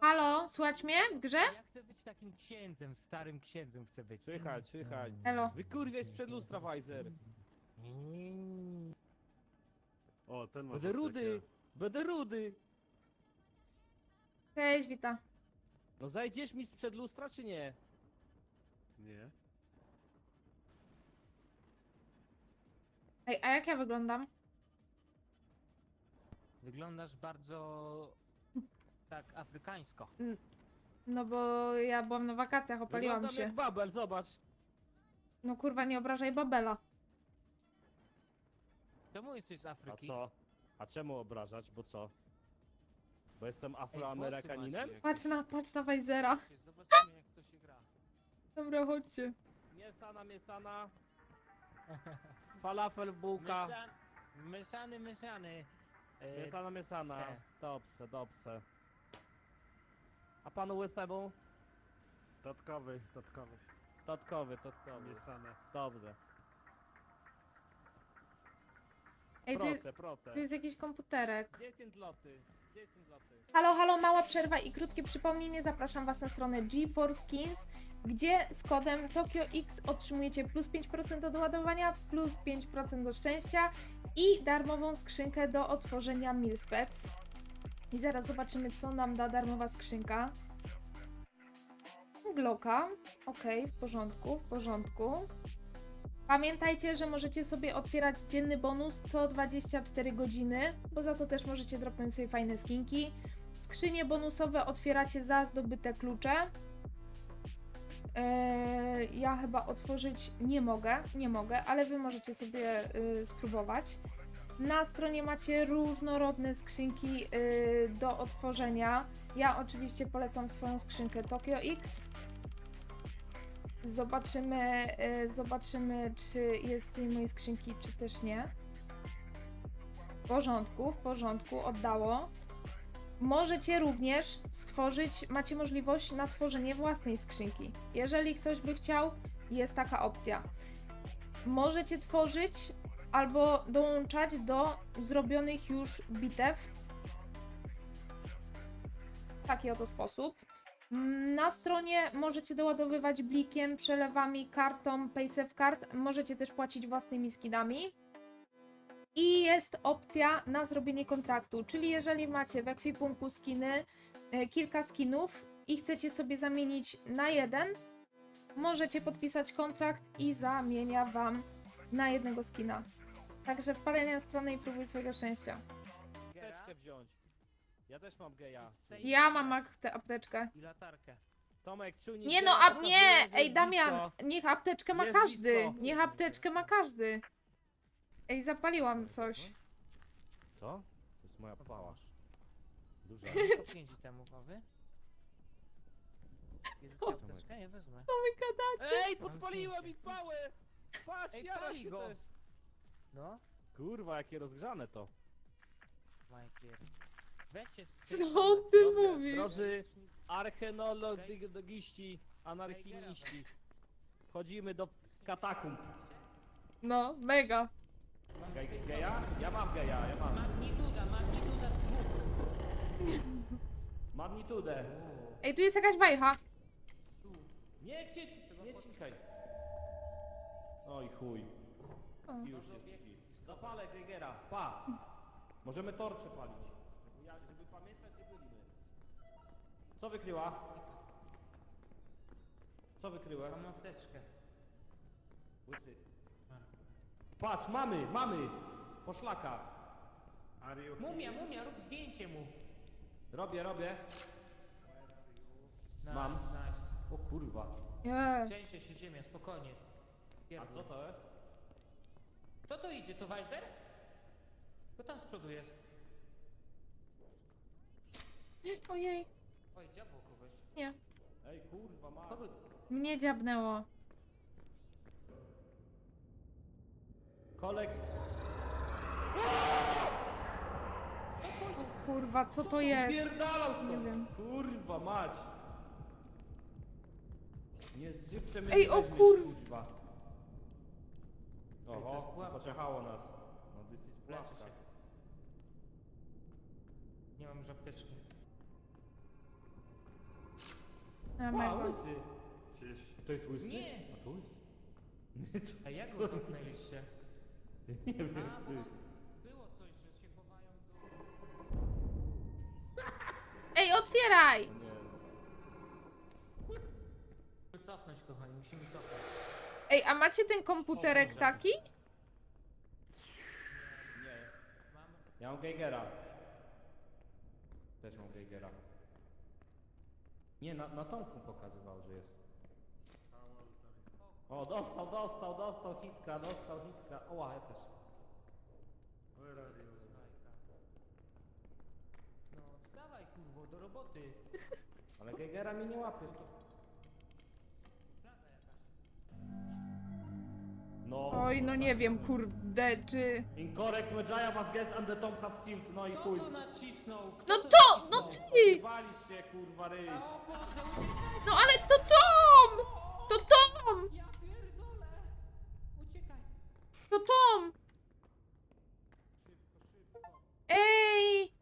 Halo, słuchać mnie w grze? Ja chcę być takim księdzem, starym księdzem chcę być. Słychać, słychać. Elo. Wykurwiaj sprzed lustra, Weiser. O, ten ma Będę rudy, będę rudy. Cześć, witam. No zajdziesz mi sprzed lustra, czy nie? Nie. Ej, a jak ja wyglądam? Wyglądasz bardzo tak afrykańsko. No bo ja byłam na wakacjach, opaliłam Wyglądam się. jak babel, zobacz. No kurwa, nie obrażaj Babela. Czemu jesteś z A Afryki? co? A czemu obrażać, bo co? Bo jestem Ej, włosy afroamerykaninem? jakieś. Patrz na, patrz na Wajzera. Zobaczymy jak to się gra. Dobra, chodźcie. Miesana, miesana. Falafel, bułka. Myszan, myszany, myszany. E, Miesana, miesana. E. Dobrze, dobrze. A panu łysemu? Tatkowy, tatkowy. Totkowy, totkowy. Miesane. Dobrze. Ej, tu, Prote, prote. tu jest jakiś komputerek. 10 loty, 10 loty. Halo, halo, mała przerwa i krótkie przypomnienie. Zapraszam Was na stronę G4 Skins, gdzie z kodem TokioX otrzymujecie plus 5% do doładowania, plus 5% do szczęścia i darmową skrzynkę do otworzenia Milspec. I zaraz zobaczymy, co nam da darmowa skrzynka. Glocka. Ok, w porządku, w porządku. Pamiętajcie, że możecie sobie otwierać dzienny bonus co 24 godziny, bo za to też możecie dropnąć sobie fajne skinki. Skrzynie bonusowe otwieracie za zdobyte klucze. Eee, ja chyba otworzyć nie mogę, nie mogę, ale wy możecie sobie y, spróbować. Na stronie macie różnorodne skrzynki y, do otworzenia. Ja oczywiście polecam swoją skrzynkę Tokyo X. Zobaczymy, y, zobaczymy, czy jest dzień mojej skrzynki, czy też nie. W porządku, w porządku, oddało. Możecie również stworzyć, macie możliwość na tworzenie własnej skrzynki. Jeżeli ktoś by chciał, jest taka opcja. Możecie tworzyć albo dołączać do zrobionych już bitew. W taki oto sposób. Na stronie możecie doładowywać blikiem, przelewami, kartą, paysafe card. Możecie też płacić własnymi skinami. I jest opcja na zrobienie kontraktu, czyli jeżeli macie w ekwipunku skiny, e, kilka skinów i chcecie sobie zamienić na jeden, możecie podpisać kontrakt i zamienia wam na jednego skina. Także wpadaj na stronę i próbuj swojego szczęścia. Apteczkę wziąć. Ja też mam geja. Ja mam ak- tę apteczkę. I latarkę. Tomek, czujnik Nie no, geja a pokazuje, nie! Ej, Damian, blisko. niech apteczkę ma Jest każdy! blisko. Niech apteczkę ma każdy! Ej, zapaliłam coś. Co? To jest moja pała. Duża. Jest Co? apteczka? Ja wezmę. Co wy gadacie? Ej, podpaliłem ich pałę! Patrz, Ej, jara pali się go. też. No, Kurwa, jakie rozgrzane to. Majkier. Weźcie z Co ty Dobrze, mówisz? Drodzy archeologiści, anarchiniści. Wchodzimy do katakumb. No, mega. Ge- Geja? Ja mam geja, ja mam. Magnituda, magnituda dwóch. Magnitudę. Ej, tu jest jakaś wajcha. Nie cieć, nie Oj chuj. O. I już jest ci. Zapalę Geigera, pa. Możemy torcze palić. Jak, żeby pamiętać, gdzie byliśmy. Co wykryła? Co wykryłem? Mam apteczkę. Łysy. Patrz, mamy, mamy! Poszlaka. Are you Mumia, mumia, rób zdjęcie mu. Robię, robię. Nice, Mam. Nice. O kurwa. Nie. Się ziemia, spokojnie. A co to jest? Kto to idzie? To Weiser? Kto tam z przodu jest? Ojej. Oj, diabło kogoś. Nie. Ej, kurwa, ma. Kogo? Mnie dziabnęło. Kolekt. O kurwa, co to jest? Pierdalał stąd. Nie wiem. Kurwa, mać. Nie z żywcem Ej, o weźmiesz, kur- kurwa. To jest Oho, pułapka. poczechało nas. No, this is Leczę pułapka. się. Tak. Nie mam już apteczki. Na A, mego. łysy. Gdzieś. To jest łysy? Nie. A to łysy. Co? A jak go zamknęliście? Nie wiem, A, bo ty. było coś, że się chowają do... Ej, otwieraj! Nie. Musimy cofnąć, kochani, musimy cofnąć. Ej, a macie ten komputerek taki? Nie. Ja mam Geigera. Też mam Geigera. Nie, na, na Tomku pokazywał, że jest. O, dostał, dostał, dostał hitka, dostał hitka. O, ja też. Where are you? No, wstawaj, kurwo, do roboty. Ale Geigera mi nie łapie. No. Oj, no nie wiem, kurde, czy... Incorrect, Medjaya was guess and the Tom has. No i Kto chuj. to nacisnął? Kto No to to, no ty! Walisz się, kurwa, ryś. O Boże, uciekaj! No ale to Tom! To Tom! Ja pierdolę! Uciekaj! To Tom! Ej!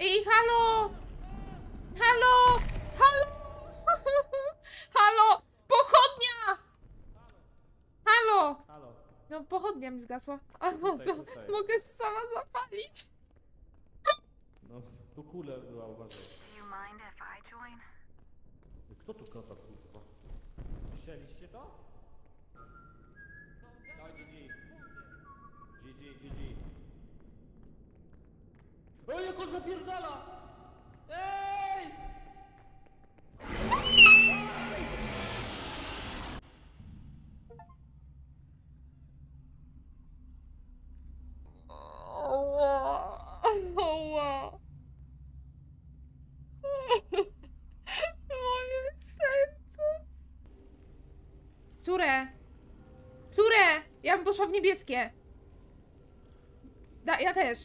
Ej! Halo! Pochodnia mi zgasła. A no to tutaj. mogę sama zapalić. No, tu kule była, uważaj. Do you mind if I join? Kto tu kota, kurwa? Słyszeliście to? No, GG. GG, GG. Ej, jak on zapierdala! Ej! Poszła w niebieskie. Da, ja też.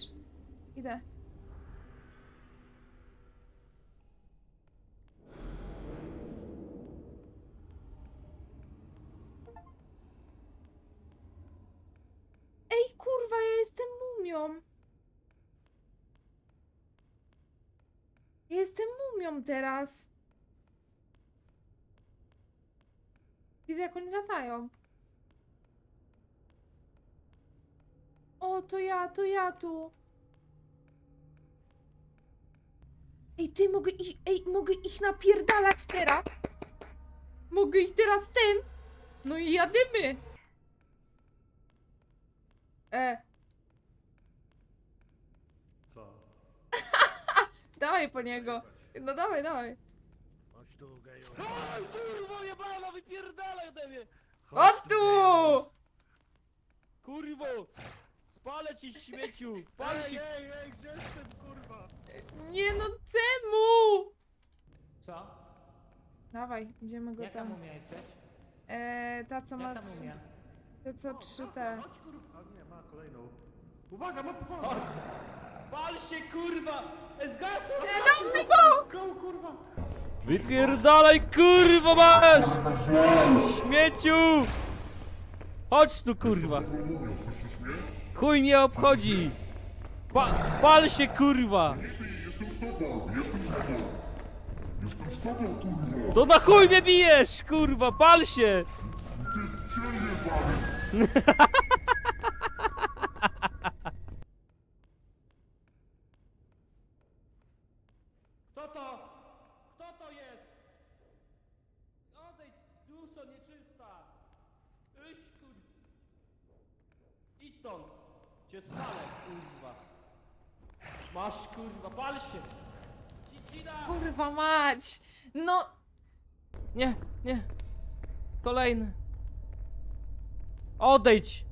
Idę. Ej, kurwa, ja jestem mumią. Ja jestem mumią teraz. Widzę, jak oni latają. O, to ja, to ja tu. Ej, ty mogę ich, ej, mogę ich napierdalać teraz. Mogę ich teraz ten. No i jadymy. E, Co? dawaj po niego. No dawaj, dawaj. Chodź tu, geju. Oj, kurwo, jebana, wypierdalaj ode mnie! Chodź tu! Kurwo! Spalę ci śmieciu! Pal Ej, się! ej, ej, gdzie jestem, kurwa? Nie no, czemu? Co? Dawaj, idziemy go Jaka tam. mumia jesteś? Eee, ta co ma Jaka trzy, mumia? te co trzy te. Chodź, kurwa. A nie, ma kolejną. Uwaga, ma. Chodź! Pal się, kurwa! Zgasł! Dawaj go! Go, kurwa. Wypierdalaj, kurwa masz! Śmieciu! Chodź tu, kurwa! Chuj mnie obchodzi! Pa pal się, kurwa! To na chuj mnie bijesz, kurwa, pal się! Kto to? Kto to jest? Odejdź, duszo nieczysta! Iść. Idź stąd! Cię spalę, kurwa! Masz, kurwa, pal się! Cicina! Kurwa mać! No, Nie, nie. Kolejny. Odejdź!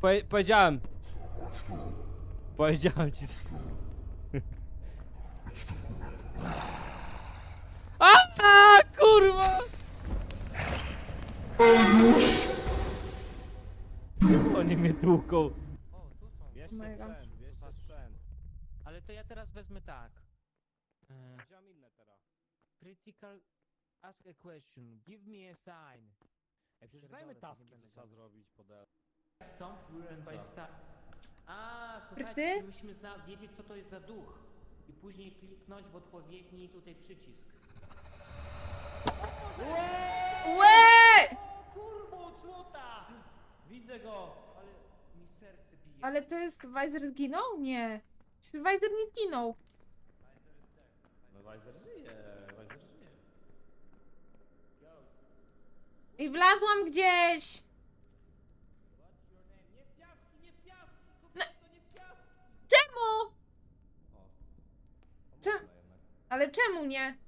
Powie powiedziałem. Powiedziałem ci. co- A, a kurwa! Czemu oni mnie tłuką? Bierzcie sprzęt. Ale to ja teraz wezmę tak. E, Wziąłem inne teraz. critical ask a question. Give me a sign. Ej, przeczytajmy Pierdolę, to taski, co będę trzeba gadał. zrobić podel. Stomp ruined by Co? star. A, słuchajcie, Ty? musimy zna- wiedzieć co to jest za duch. I później kliknąć w odpowiedni tutaj przycisk. Łe! O kurwo, złota! Widzę go, ale mi serce. Ale to jest... Weiser zginął? Nie. Czy Weiser nie zginął? No Weiser żyje, Weiser żyje. I wlazłam gdzieś! No. Czemu? O. To Czem- można jednak. Ale czemu nie?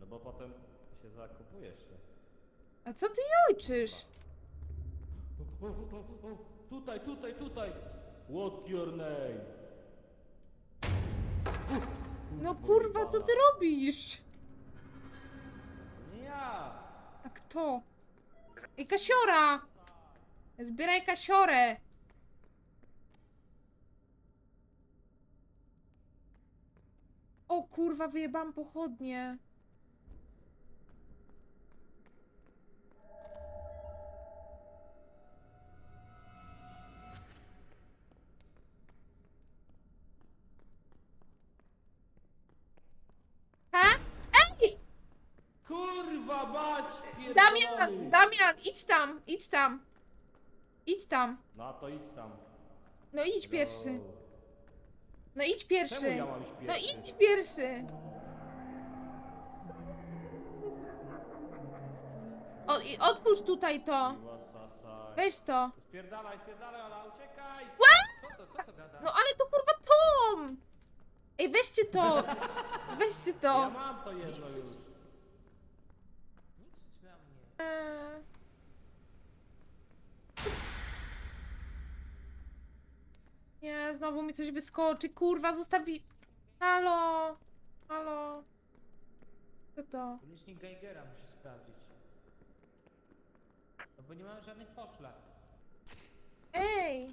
No bo potem się zakupujesz się. A co ty ojczysz? O, o, o, o, tutaj, tutaj, tutaj! What's your name? No kurwa, co ty robisz? Nie ja! A kto? I kasiora! Zbieraj kasiorę! O kurwa, wyjebam pochodnie. Damian, idź tam, idź tam. Idź tam. No to idź tam. No idź pierwszy. Go. No idź Czemu pierwszy. ja mam iść No pierwszy? idź pierwszy. O, i otwórz tutaj to. Weź to. Spierdalaj, spierdalaj, uciekaj! Co to, co to gada? No ale to kurwa Tom! Ej, weźcie to! Weźcie Ja to! mam to jedno już. Nie krzycz na mnie. Eee. Nie, znowu mi coś wyskoczy. Kurwa, zostawi... Halo! Halo! Co to? Licznik Geigera muszę sprawdzić. No bo nie mamy żadnych poszlak. Ej!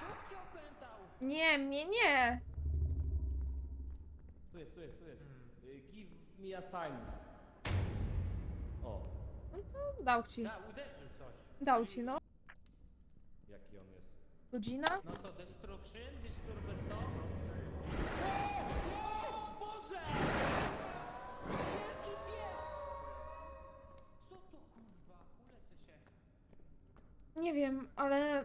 Duch cię opętał! Nie, mnie nie! Tu jest, tu jest, tu jest. Y, Give me a sign. O, No to dał ci. Da, uderzył coś. Dał ci, no. jaki on jest. Godzina? No co, Destruction? Disturber to? O, o Boże! Wielki pies! Co to kurwa? Ulecę się. Nie wiem, ale...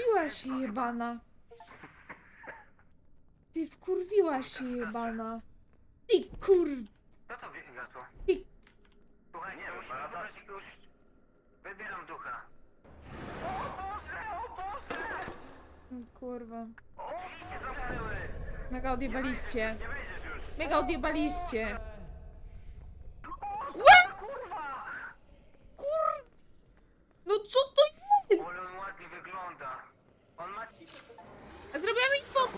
Wkurwiła się jebana. Ty wkurwiła się jebana. Ty kur... Co to gasło? Ty... Słuchaj, nie wiem, ale już... Wybieram ducha. O Boże, o Boże! Kurwa. O, drzwi się zamknęły! Mega odjebaliście. Nie wejdziesz już. Mega odjebaliście. Kurwa! Kur... No co to jest? Ale on ładnie wygląda. On ma ci...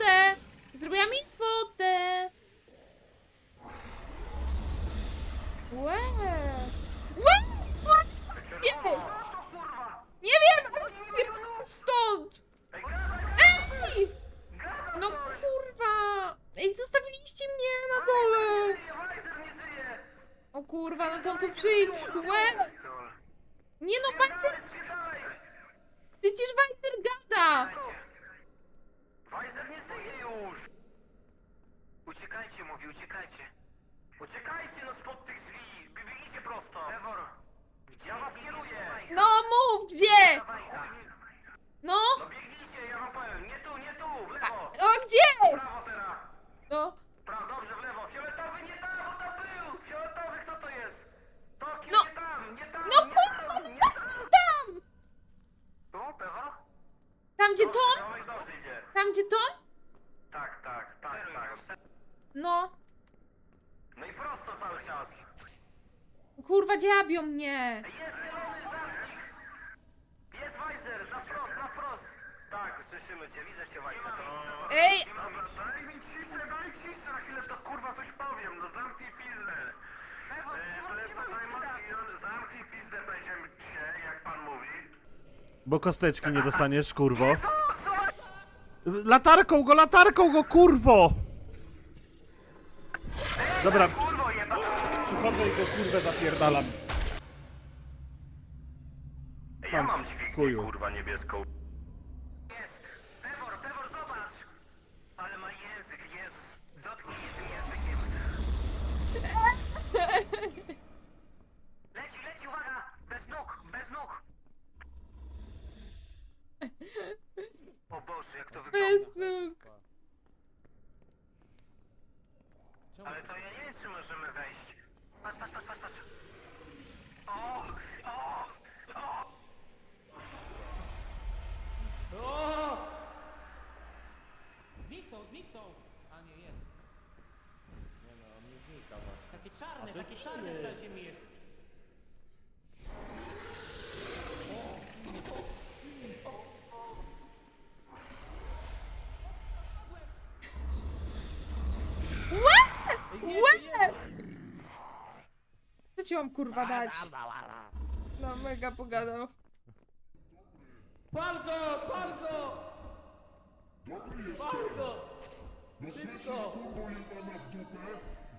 Fotę! Zrobiłam mi fotę! Łe! Łe! Kur... Nie! Wiem, stąd! Ej! No kurwa! Ej, zostawiliście mnie na dole! O kurwa, no to on tu przyjdzie. Łe! Nie no! Spierdalaj! Przecież Weiser gada! Uciekajcie, mówi, uciekajcie. Uciekajcie no spod tych drzwi! Biegnijcie prosto! Trevor! Gdzie ja was kieruję? No mów, gdzie? No? No biegnijcie, ja wam powiem. Nie tu, nie tu! W lewo! O, gdzie? W prawo teraz! No. Prawo, dobrze, dziabią mnie! Jest zielony! Jest Weiser, na wprost, na wprost! Tak, słyszymy cię, widzę cię Weiser. Ej! Dobra, daj mi ciszę, daj ciszę, na chwilę to kurwa coś powiem, no zamknij pizdę. Zamknij pizdę będziemy dzisiaj, jak pan mówi. Bo kosteczki nie dostaniesz, kurwo. Latarką go, latarką go, kurwo! Dobra! Przychodzę i go kurwę zapierdalam. Ja Mam dźwignię, chuju. kurwa, niebieską. Jest! Pewor, Pewor, zobacz! Ale ma język, Jezus. Dotknij się tym językiem. Leci, leci, uwaga! Bez nóg, bez nóg! O Boże, jak to wygląda. Bez nóg. Czemu Ale to ja nie wiem, czy możemy wejść. Patrz, patrz, patrz, patrz, patrz. O! O! O! O! Zniknął, zniknął! A nie, jest. Nie no, on nie znika właśnie. Takie czarne, takie czarne na ziemi jest. Łe! Co ci mam kurwa dać? No mega pogadał. Pal go! Pal go! Pal go! Szybko!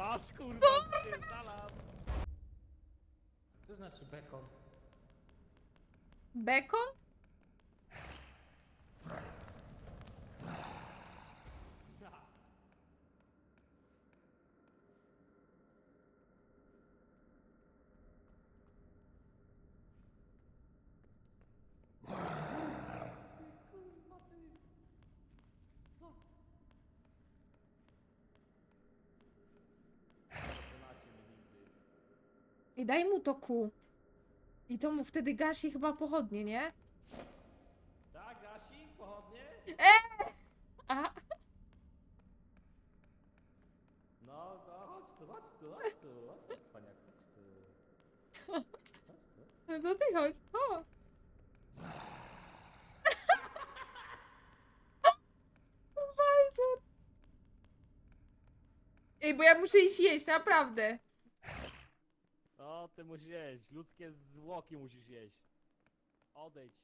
Masz, kurwa! Wypierdalam. To znaczy bekon. Bekon? I daj mu to ku. I to mu wtedy gasi chyba pochodnie, nie? Tak, gasi? Pochodnie? A, No, no, chodź tu, chodź tu, chodź tu, chodź tu, cwaniak, chodź tu. Chodź tu. no ty chodź. O. Bajzer. Ej, bo ja muszę iść jeść, naprawdę. O, ty musisz jeść, ludzkie zwłoki musisz jeść. Odejdź.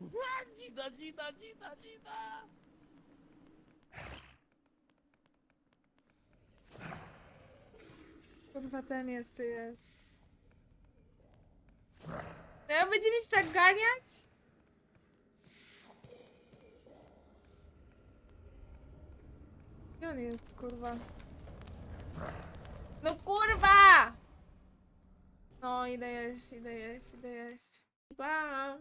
A, Dzida, dzida, dzida, dzida! Kurwa, ten jeszcze jest. No ja będziemy się tak ganiać? Gdzie on jest, kurwa? No kurwa! No, idę jeść, idę jeść, idę jeść. Pa!